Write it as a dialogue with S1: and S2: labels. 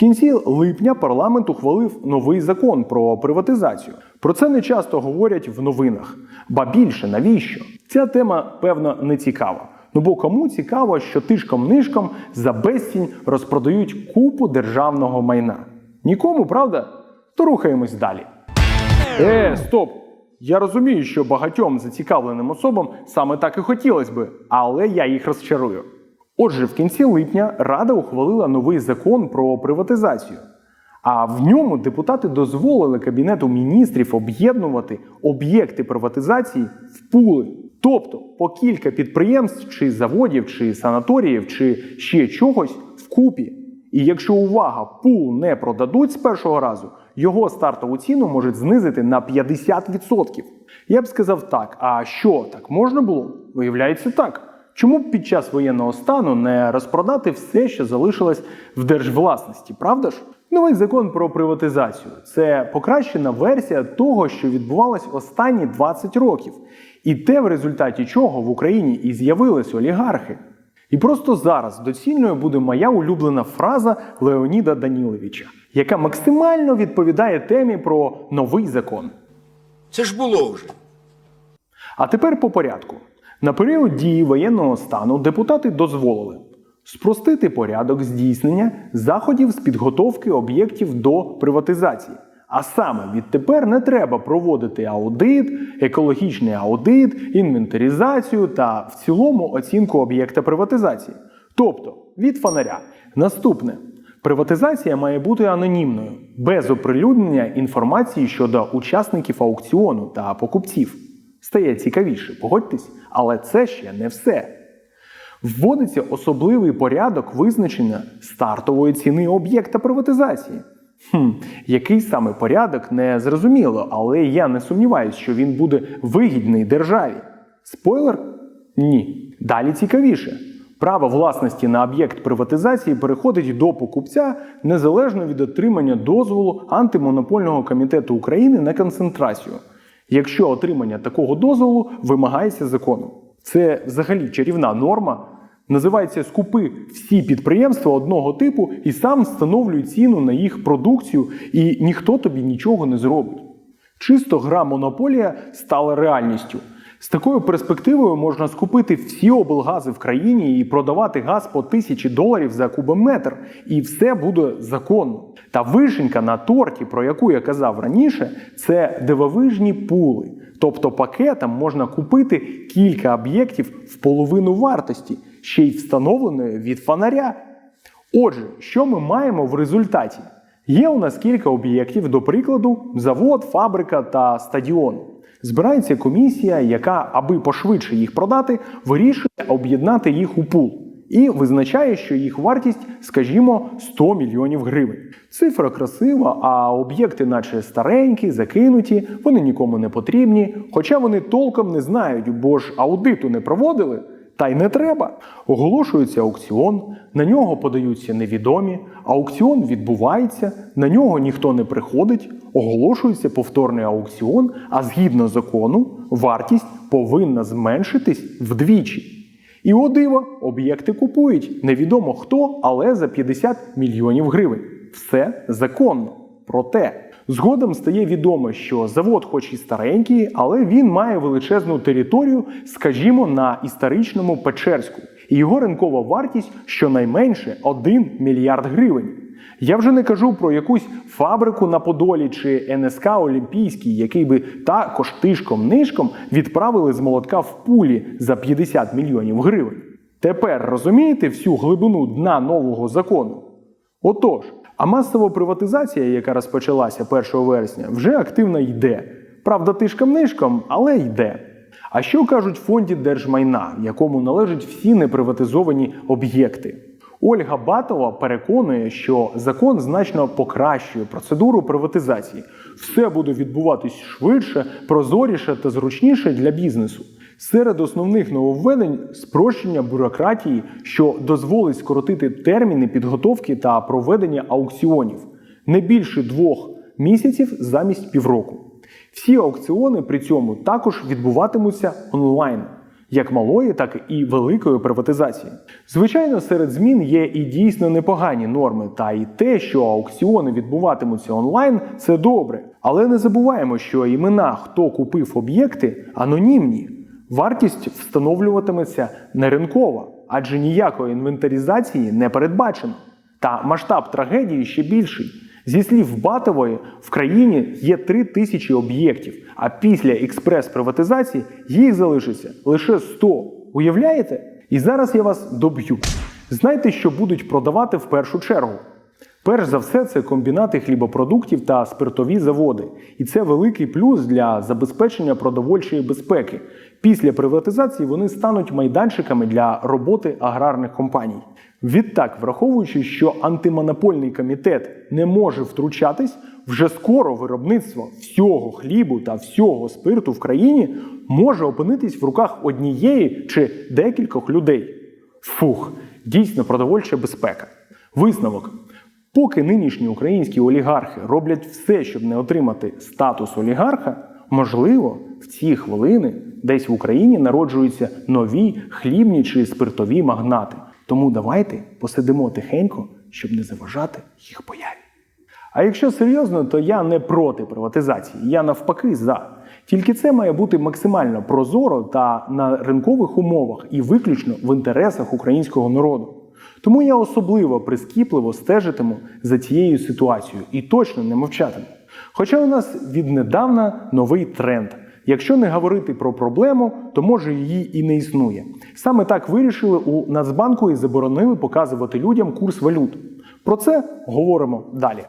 S1: кінці липня парламент ухвалив новий закон про приватизацію. Про це не часто говорять в новинах. Ба більше навіщо? Ця тема, певно, не цікава. Ну бо кому цікаво, що тишком-нишком за безцінь розпродають купу державного майна? Нікому, правда? То рухаємось далі. Е, стоп! Я розумію, що багатьом зацікавленим особам саме так і хотілося би, але я їх розчарую. Отже, в кінці липня Рада ухвалила новий закон про приватизацію. А в ньому депутати дозволили Кабінету міністрів об'єднувати об'єкти приватизації в пули. Тобто по кілька підприємств, чи заводів, чи санаторіїв, чи ще чогось вкупі. І якщо увага, пул не продадуть з першого разу, його стартову ціну можуть знизити на 50%. Я б сказав так: а що так можна було? Виявляється так. Чому б під час воєнного стану не розпродати все, що залишилось в держвласності, правда ж? Новий закон про приватизацію це покращена версія того, що відбувалось останні 20 років, і те, в результаті чого в Україні і з'явились олігархи. І просто зараз доцільною буде моя улюблена фраза Леоніда Даніловича, яка максимально відповідає темі про новий закон.
S2: Це ж було вже.
S1: А тепер по порядку. На період дії воєнного стану депутати дозволили спростити порядок здійснення заходів з підготовки об'єктів до приватизації. А саме відтепер не треба проводити аудит, екологічний аудит, інвентаризацію та в цілому оцінку об'єкта приватизації. Тобто від фонаря. Наступне. Приватизація має бути анонімною, без оприлюднення інформації щодо учасників аукціону та покупців. Стає цікавіше, погодьтесь, але це ще не все. Вводиться особливий порядок визначення стартової ціни об'єкта приватизації. Хм, який саме порядок не зрозуміло, але я не сумніваюся, що він буде вигідний державі. Спойлер? Ні. Далі цікавіше. Право власності на об'єкт приватизації переходить до покупця незалежно від отримання дозволу антимонопольного комітету України на концентрацію, якщо отримання такого дозволу вимагається законом. Це взагалі чарівна норма. Називається скупи всі підприємства одного типу і сам встановлюй ціну на їх продукцію, і ніхто тобі нічого не зробить. Чисто гра монополія стала реальністю. З такою перспективою можна скупити всі облгази в країні і продавати газ по тисячі доларів за кубометр, і все буде законно. Та вишенька на торті, про яку я казав раніше, це дивовижні пули. Тобто пакетом можна купити кілька об'єктів в половину вартості, ще й встановленої від фонаря. Отже, що ми маємо в результаті? Є у нас кілька об'єктів, до прикладу, завод, фабрика та стадіон. Збирається комісія, яка, аби пошвидше їх продати, вирішує об'єднати їх у пул і визначає, що їх вартість, скажімо, 100 мільйонів гривень. Цифра красива, а об'єкти, наче старенькі, закинуті, вони нікому не потрібні, хоча вони толком не знають, бо ж аудиту не проводили. Та й не треба. Оголошується аукціон, на нього подаються невідомі, аукціон відбувається, на нього ніхто не приходить, оголошується повторний аукціон, а згідно закону, вартість повинна зменшитись вдвічі. І о диво, об'єкти купують невідомо хто, але за 50 мільйонів гривень. Все законно. Проте згодом стає відомо, що завод, хоч і старенький, але він має величезну територію, скажімо, на історичному Печерську. І його ринкова вартість щонайменше 1 мільярд гривень. Я вже не кажу про якусь фабрику на Подолі чи НСК Олімпійський, який би також тишком-нишком відправили з молотка в пулі за 50 мільйонів гривень. Тепер розумієте всю глибину дна нового закону? Отож, а масова приватизація, яка розпочалася 1 вересня, вже активно йде. Правда, тишком-нишком, але йде. А що кажуть в фонді держмайна, якому належать всі неприватизовані об'єкти? Ольга Батова переконує, що закон значно покращує процедуру приватизації. Все буде відбуватись швидше, прозоріше та зручніше для бізнесу. Серед основних нововведень спрощення бюрократії, що дозволить скоротити терміни підготовки та проведення аукціонів не більше двох місяців замість півроку. Всі аукціони при цьому також відбуватимуться онлайн. як малої, так і великої приватизації. Звичайно, серед змін є і дійсно непогані норми, та і те, що аукціони відбуватимуться онлайн, це добре. Але не забуваємо, що імена, хто купив об'єкти, анонімні. Вартість встановлюватиметься не ринкова, адже ніякої інвентаризації не передбачено. Та масштаб трагедії ще більший. Зі слів Батової, в країні є три тисячі об'єктів, а після експрес-приватизації їх залишиться лише 100. Уявляєте? І зараз я вас доб'ю. Знайте, що будуть продавати в першу чергу. Перш за все, це комбінати хлібопродуктів та спиртові заводи. І це великий плюс для забезпечення продовольчої безпеки. Після приватизації вони стануть майданчиками для роботи аграрних компаній. Відтак, враховуючи, що антимонопольний комітет не може втручатись, вже скоро виробництво всього хлібу та всього спирту в країні може опинитись в руках однієї чи декількох людей. Фух, дійсно продовольча безпека. Висновок. Поки нинішні українські олігархи роблять все, щоб не отримати статус олігарха, можливо, в ці хвилини десь в Україні народжуються нові хлібні чи спиртові магнати. Тому давайте посидимо тихенько, щоб не заважати їх появі. А якщо серйозно, то я не проти приватизації, я навпаки за. Тільки це має бути максимально прозоро та на ринкових умовах і виключно в інтересах українського народу. Тому я особливо прискіпливо стежитиму за цією ситуацією і точно не мовчатиму. Хоча у нас віднедавна новий тренд. Якщо не говорити про проблему, то може її і не існує. Саме так вирішили у Нацбанку і заборонили показувати людям курс валют. Про це говоримо далі.